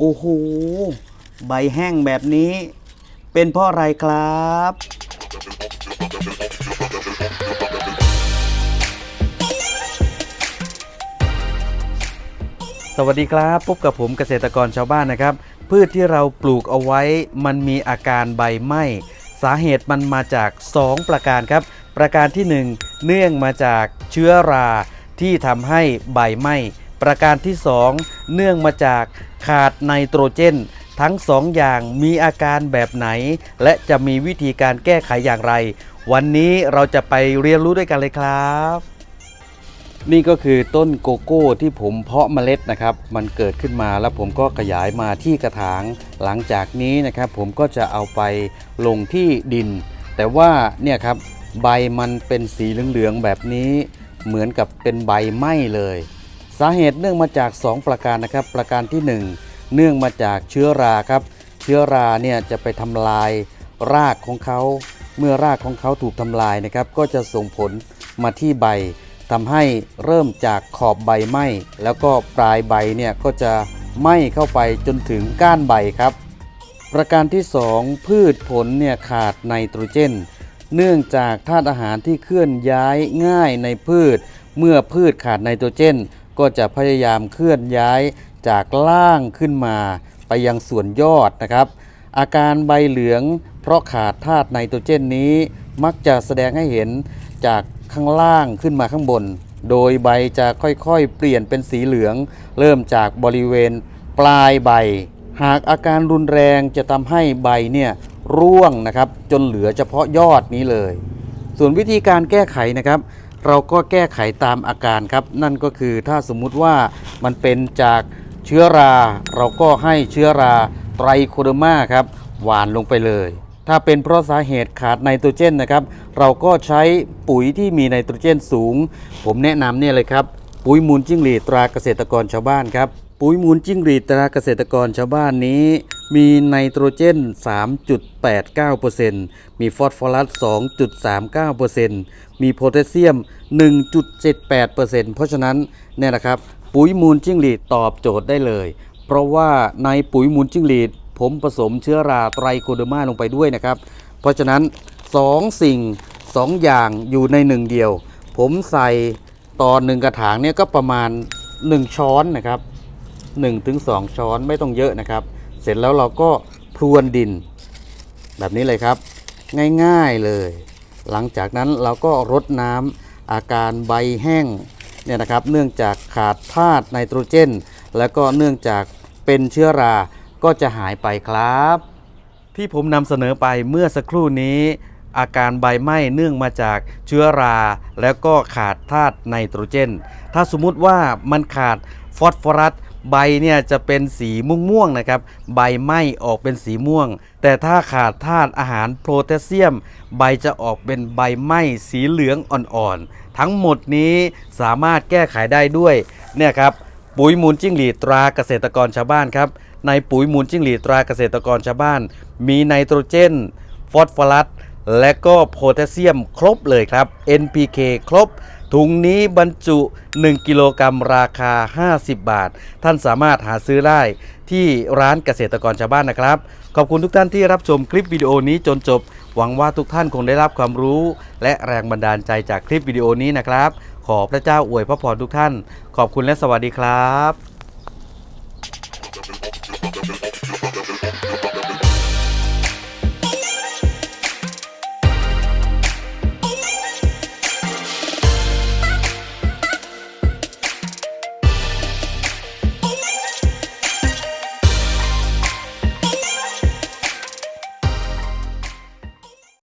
โอ้โห ใบแห้งแบบนี้ เป็นเพราะอะไรครับ สวัสดีครับพบกับผมเกษตรกรชาวบ้านนะครับ พืชที่เราปลูกเอาไว้ มันมีอาการใบไหม้สาเหตุมันมาจาก 2 ประการครับ ประการที่ 1 เนื่องมาจากเชื้อราที่ทำให้ใบไหม้ ประการที่ 2 เนื่องมาจากขาดไนโตรเจน ทั้ง2อย่างมีอาการแบบไหน และจะมีวิธีการแก้ไขอย่างไร วันนี้เราจะไปเรียนรู้ด้วยกันเลยครับ นี่ก็คือต้นโกโก้ที่ผมเพาะเมล็ดนะครับ มันเกิดขึ้นมาแล้วผมก็ขยายมาที่กระถาง หลังจากนี้นะครับผมก็จะเอาไปลงที่ดิน แต่ว่าเนี่ยครับใบมันเป็นสีเหลืองๆแบบนี้ เหมือนกับเป็นใบไหม้เลย สาเหตุเนื่องมาจาก 2 ประการนะครับ ประการที่ 1 เนื่องมาจากเชื้อราครับ เชื้อราเนี่ยจะไปทำลายรากของเขา เมื่อรากของเขาถูกทำลายนะครับ ก็จะส่งผลมาที่ใบทำให้เริ่มจากขอบใบไหม้แล้วก็ปลายใบเนี่ยก็จะไหม้เข้าไปจนถึงก้านใบครับ ประการที่ 2 พืชผลเนี่ยขาดไนโตรเจน เนื่องจากธาตุอาหารที่เคลื่อนย้ายง่ายในพืช เมื่อพืชขาดไนโตรเจน ก็จะพยายามเคลื่อนย้ายจากล่างขึ้นมาไปยังส่วนยอดนะครับ อาการใบเหลืองเพราะขาดธาตุไนโตรเจนนี้ มักจะแสดงให้เห็นจากข้างล่างขึ้นมาข้างบน โดยใบจะค่อยๆ เปลี่ยนเป็นสีเหลือง เริ่มจากบริเวณปลายใบ หากอาการรุนแรงจะทำให้ใบเนี่ยร่วงนะครับจนเหลือเฉพาะยอดนี้เลย ส่วนวิธีการแก้ไขนะครับ เราก็แก้ไขตามอาการครับ นั่นก็คือถ้าสมมุติว่ามันเป็นจากเชื้อรา เราก็ให้เชื้อราไตรโคเดอร์มาครับหวานลงไปเลย ถ้าเป็นเพราะสาเหตุขาดไนโตรเจนนะครับ เราก็ใช้ปุ๋ยที่มีไนโตรเจนสูง ผมแนะนำเนี่ยเลยครับ ปุ๋ยมูลจิ้งหรีดตราเกษตรกรชาวบ้านครับปุ๋ยมูลจิ้งหรีดตราเกษตรกรชาวบ้านนี้ มีไนโตรเจน 3.89%มีฟอสฟอรัส 2.39%มีโพแทสเซียม 1.78%เพราะฉะนั้นเนี่ยนะครับปุ๋ยมูลจิ้งหรีดตอบโจทย์ได้เลย เพราะว่าในปุ๋ยมูลจิ้งหรีด ผมผสมเชื้อราไตรโคเดอร์มาลงไปด้วยนะครับ เพราะฉะนั้น 2 สิ่ง 2 อย่างอยู่ในหนึ่งเดียว ผมใส่ตอนหนึ่งกระถางเนี่ยก็ประมาณ 1 ช้อนนะครับ1ถึง2ช้อนไม่ต้องเยอะนะครับ เสร็จแล้วเราก็พรวนดิน แบบนี้เลยครับ ง่ายๆเลย หลังจากนั้นเราก็รดน้ำอาการใบแห้งเนี่ยนะครับ เนื่องจากขาดธาตุไนโตรเจน แล้วก็เนื่องจากเป็นเชื้อราก็จะหายไปครับ ที่ผมนำเสนอไปเมื่อสักครู่นี้อาการใบไหม้เนื่องมาจากเชื้อรา แล้วก็ขาดธาตุไนโตรเจน ถ้าสมมุติว่ามันขาดฟอสฟอรัส ใบเนี่ยจะเป็นสีม่วงๆนะครับ ใบไหม้ออกเป็นสีม่วง แต่ถ้าขาดธาตุอาหารโพแทสเซียม ใบจะออกเป็นใบไหม้สีเหลืองอ่อนๆ ทั้งหมดนี้สามารถแก้ไขได้ด้วยเนี่ยครับปุ๋ยมูลจิ้งหรีดตราเกษตรกรชาวบ้านครับ ในปุ๋ยมูลจิ้งหรีดตราเกษตรกรชาวบ้าน มีไนโตรเจน ฟอสฟอรัส และก็โพแทสเซียมครบเลยครับ NPK ครบ ถุงนี้บรรจุ 1 กิโลกรัมราคา 50 บาท ท่านสามารถหาซื้อได้ที่ร้านเกษตรกรชาวบ้านนะครับ ขอบคุณทุกท่านที่รับชมคลิปวิดีโอนี้จนจบ หวังว่าทุกท่านคงได้รับความรู้ และแรงบันดาลใจจากคลิปวิดีโอนี้นะครับ ขอพระเจ้าอวยพระพรทุกท่าน ขอบคุณและสวัสดีครับ